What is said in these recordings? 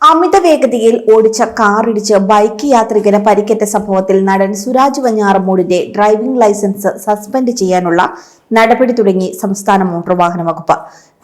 അമിത വേഗതയിൽ ഓടിച്ച കാറിടിച്ച് ബൈക്ക് യാത്രികന് പരിക്കേറ്റ സംഭവത്തിൽ നടൻ സുരാജ് വഞ്ഞാറമൂടിന്റെ ഡ്രൈവിംഗ് ലൈസൻസ് സസ്പെൻഡ് ചെയ്യാനുള്ള നടപടി തുടങ്ങി സംസ്ഥാന മോട്ടോർ വാഹന വകുപ്പ്.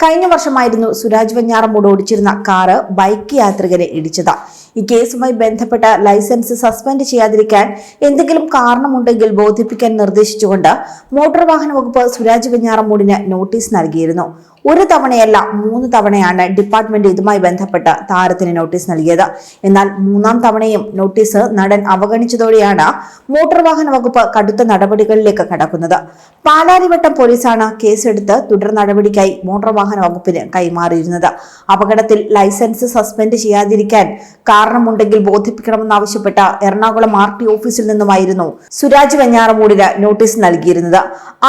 കഴിഞ്ഞ വർഷമായിരുന്നു സുരാജ് വഞ്ഞാറമ്മൂട് ഓടിച്ചിരുന്ന കാറ് ബൈക്ക് യാത്രികരെ ഇടിച്ചത്. ഈ കേസുമായി ബന്ധപ്പെട്ട ലൈസൻസ് സസ്പെൻഡ് ചെയ്യാതിരിക്കാൻ എന്തെങ്കിലും കാരണമുണ്ടെങ്കിൽ ബോധിപ്പിക്കാൻ നിർദ്ദേശിച്ചുകൊണ്ട് മോട്ടോർ വാഹന വകുപ്പ് സുരാജ് വെഞ്ഞാറമ്പൂടിന് നോട്ടീസ് നൽകിയിരുന്നു. ഒരു തവണയല്ല മൂന്ന് തവണയാണ് ഡിപ്പാർട്ട്മെന്റ് ഇതുമായി ബന്ധപ്പെട്ട് താരത്തിന് നോട്ടീസ് നൽകിയത്. എന്നാൽ മൂന്നാം തവണയും നോട്ടീസ് നടൻ അവഗണിച്ചതോടെയാണ് മോട്ടോർ വാഹന വകുപ്പ് കടുത്ത നടപടികളിലേക്ക് കടക്കുന്നത്. പാലാരിവട്ടം പോലീസാണ് കേസെടുത്ത് തുടർ നടപടിക്കായി മോട്ടോർ വാഹന വകുപ്പിന് കൈമാറിയിരുന്നത്. അപകടത്തിൽ ലൈസൻസ് സസ്പെൻഡ് ചെയ്യാതിരിക്കാൻ കാരണമുണ്ടെങ്കിൽ ബോധിപ്പിക്കണമെന്നാവശ്യപ്പെട്ട എറണാകുളം ആർ ടി ഓഫീസിൽ നിന്നുമായിരുന്നു സുരാജ് വെഞ്ഞാറമൂടിന് നോട്ടീസ് നൽകിയിരുന്നത്.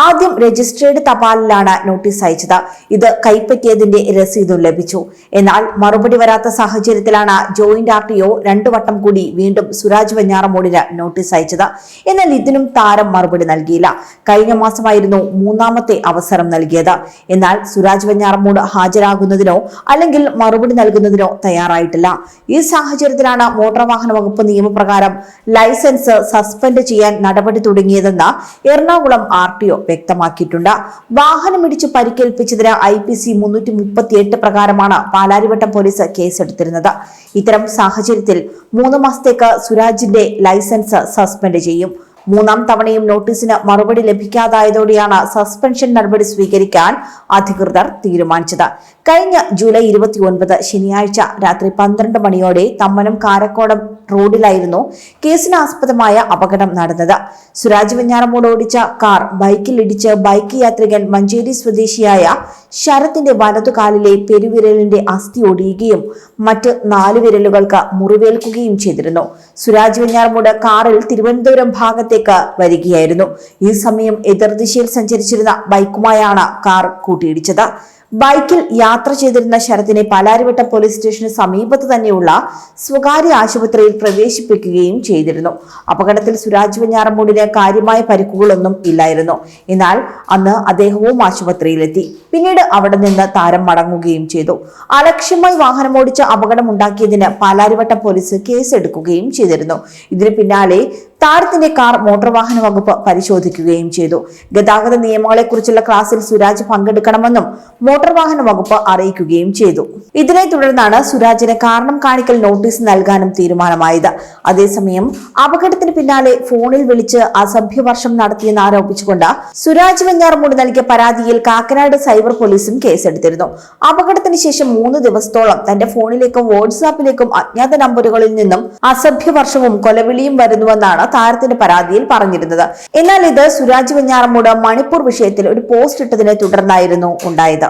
ആദ്യം രജിസ്ട്രേഡ് തപാലിലാണ് നോട്ടീസ് അയച്ചത്. ഇത് കൈപ്പറ്റിയതിന്റെ രസീതും ലഭിച്ചു. എന്നാൽ മറുപടി വരാത്ത സാഹചര്യത്തിലാണ് ജോയിന്റ് ആർ ടി ഒ രണ്ടു വട്ടം കൂടി വീണ്ടും സുരാജ് വെഞ്ഞാറമൂടിന് നോട്ടീസ് അയച്ചത്. എന്നാൽ ഇതിനും താരം മറുപടി നൽകിയില്ല. കഴിഞ്ഞ മാസമായിരുന്നു മൂന്നാമത്തെ അവസരം നൽകിയത്. എന്നാൽ സുരാജ് വെഞ്ഞാറമൂട് ഹാജരാകുന്നതിനോ അല്ലെങ്കിൽ മറുപടി നൽകുന്നതിനോ തയ്യാറായിട്ടില്ല. ഈ സാഹചര്യത്തിലാണ് മോട്ടോർ വാഹന വകുപ്പ് നിയമപ്രകാരം ലൈസൻസ് സസ്പെൻഡ് ചെയ്യാൻ നടപടി തുടങ്ങിയതെന്ന് എറണാകുളം ആർ ടി ഒ വ്യക്തമാക്കിയിട്ടുണ്ട്. വാഹനമിടിച്ച് പരിക്കേൽപ്പിച്ചതിന് ഐ പി സി മുന്നൂറ്റി മുപ്പത്തിയെട്ട് പ്രകാരമാണ് പാലാരിവട്ടം പോലീസ് കേസെടുത്തിരുന്നത്. ഇത്തരം സാഹചര്യത്തിൽ മൂന്ന് മാസത്തേക്ക് സുരാജിന്റെ ലൈസൻസ് സസ്പെൻഡ് ചെയ്യും. മൂന്നാം തവണയും നോട്ടീസിന് മറുപടി ലഭിക്കാതായതോടെയാണ് സസ്പെൻഷൻ നടപടി സ്വീകരിക്കാൻ അധികൃതർ തീരുമാനിച്ചത്. കഴിഞ്ഞ ജൂലൈ ഇരുപത്തിയൊൻപത് ശനിയാഴ്ച രാത്രി പന്ത്രണ്ട് മണിയോടെ തമ്മനം കാരക്കോടം റോഡിലായിരുന്നു കേസിനാസ്പദമായ അപകടം നടന്നത്. സുരാജ് വെഞ്ഞാറമൂട് ഓടിച്ച കാർ ബൈക്കിൽ ഇടിച്ച് ബൈക്ക് യാത്രികൻ മഞ്ചേരി സ്വദേശിയായ ശരത്തിന്റെ വലതുകാലിലെ പെരുവിരലിന്റെ അസ്ഥി ഒടിയുകയും മറ്റ് നാല് വിരലുകൾക്ക് മുറിവേൽക്കുകയും ചെയ്തിരുന്നു. സുരാജ് വെഞ്ഞാറമൂട് കാറിൽ തിരുവനന്തപുരം ഭാഗത്തേക്ക് വരികയായിരുന്നു. ഈ സമയം എതിർദിശയിൽ സഞ്ചരിച്ചിരുന്ന ബൈക്കുമായാണ് കാർ കൂട്ടിയിടിച്ചത്. ബൈക്കിൽ യാത്ര ചെയ്തിരുന്ന ശരത്തിനെ പാലാരിവട്ടം പോലീസ് സ്റ്റേഷന് സമീപത്ത് തന്നെയുള്ള സ്വകാര്യ ആശുപത്രിയിൽ പ്രവേശിപ്പിക്കുകയും ചെയ്തിരുന്നു. അപകടത്തിൽ സുരാജ് വെഞ്ഞാറമൂടിന് കാര്യമായ പരിക്കുകളൊന്നും ഇല്ലായിരുന്നു. എന്നാൽ അന്ന് അദ്ദേഹവും ആശുപത്രിയിലെത്തി. പിന്നീട് അവിടെ നിന്ന് താരം മടങ്ങുകയും ചെയ്തു. അലക്ഷ്യമായി വാഹനമോടിച്ച് അപകടമുണ്ടാക്കിയതിന് പാലാരിവട്ടം പോലീസ് കേസെടുക്കുകയും ചെയ്തിരുന്നു. ഇതിന് പിന്നാലെ താരത്തിന്റെ കാർ മോട്ടോർ വാഹന വകുപ്പ് പരിശോധിക്കുകയും ചെയ്തു. ഗതാഗത നിയമങ്ങളെക്കുറിച്ചുള്ള ക്ലാസിൽ സുരാജ് പങ്കെടുക്കണമെന്നും മോട്ടോർ വാഹന വകുപ്പ് അറിയിക്കുകയും ചെയ്തു. ഇതിനെ തുടർന്നാണ് സുരാജിന് കാരണം കാണിക്കൽ നോട്ടീസ് നൽകാനും തീരുമാനമായത്. അതേസമയം അപകടത്തിന് പിന്നാലെ ഫോണിൽ വിളിച്ച് അസഭ്യവർഷം നടത്തിയെന്ന് ആരോപിച്ചുകൊണ്ട് സുരാജ് വെഞ്ഞാറമൂട് നൽകിയ പരാതിയിൽ കാക്കനാട് സൈബർ പോലീസും കേസെടുത്തിരുന്നു. അപകടത്തിന് ശേഷം മൂന്ന് ദിവസത്തോളം തന്റെ ഫോണിലേക്കും വാട്സാപ്പിലേക്കും അജ്ഞാത നമ്പറുകളിൽ നിന്നും അസഭ്യവർഷവും കൊലവിളിയും വരുന്നുവെന്നാണ് താരത്തിന്റെ പരാതിയിൽ പറഞ്ഞിരുന്നത്. എന്നാൽ ഇത് സുരാജ് വെഞ്ഞാറമൂട് മണിപ്പൂർ വിഷയത്തിൽ ഒരു പോസ്റ്റ് ഇട്ടതിനെ തുടർന്നായിരുന്നു ഉണ്ടായത്.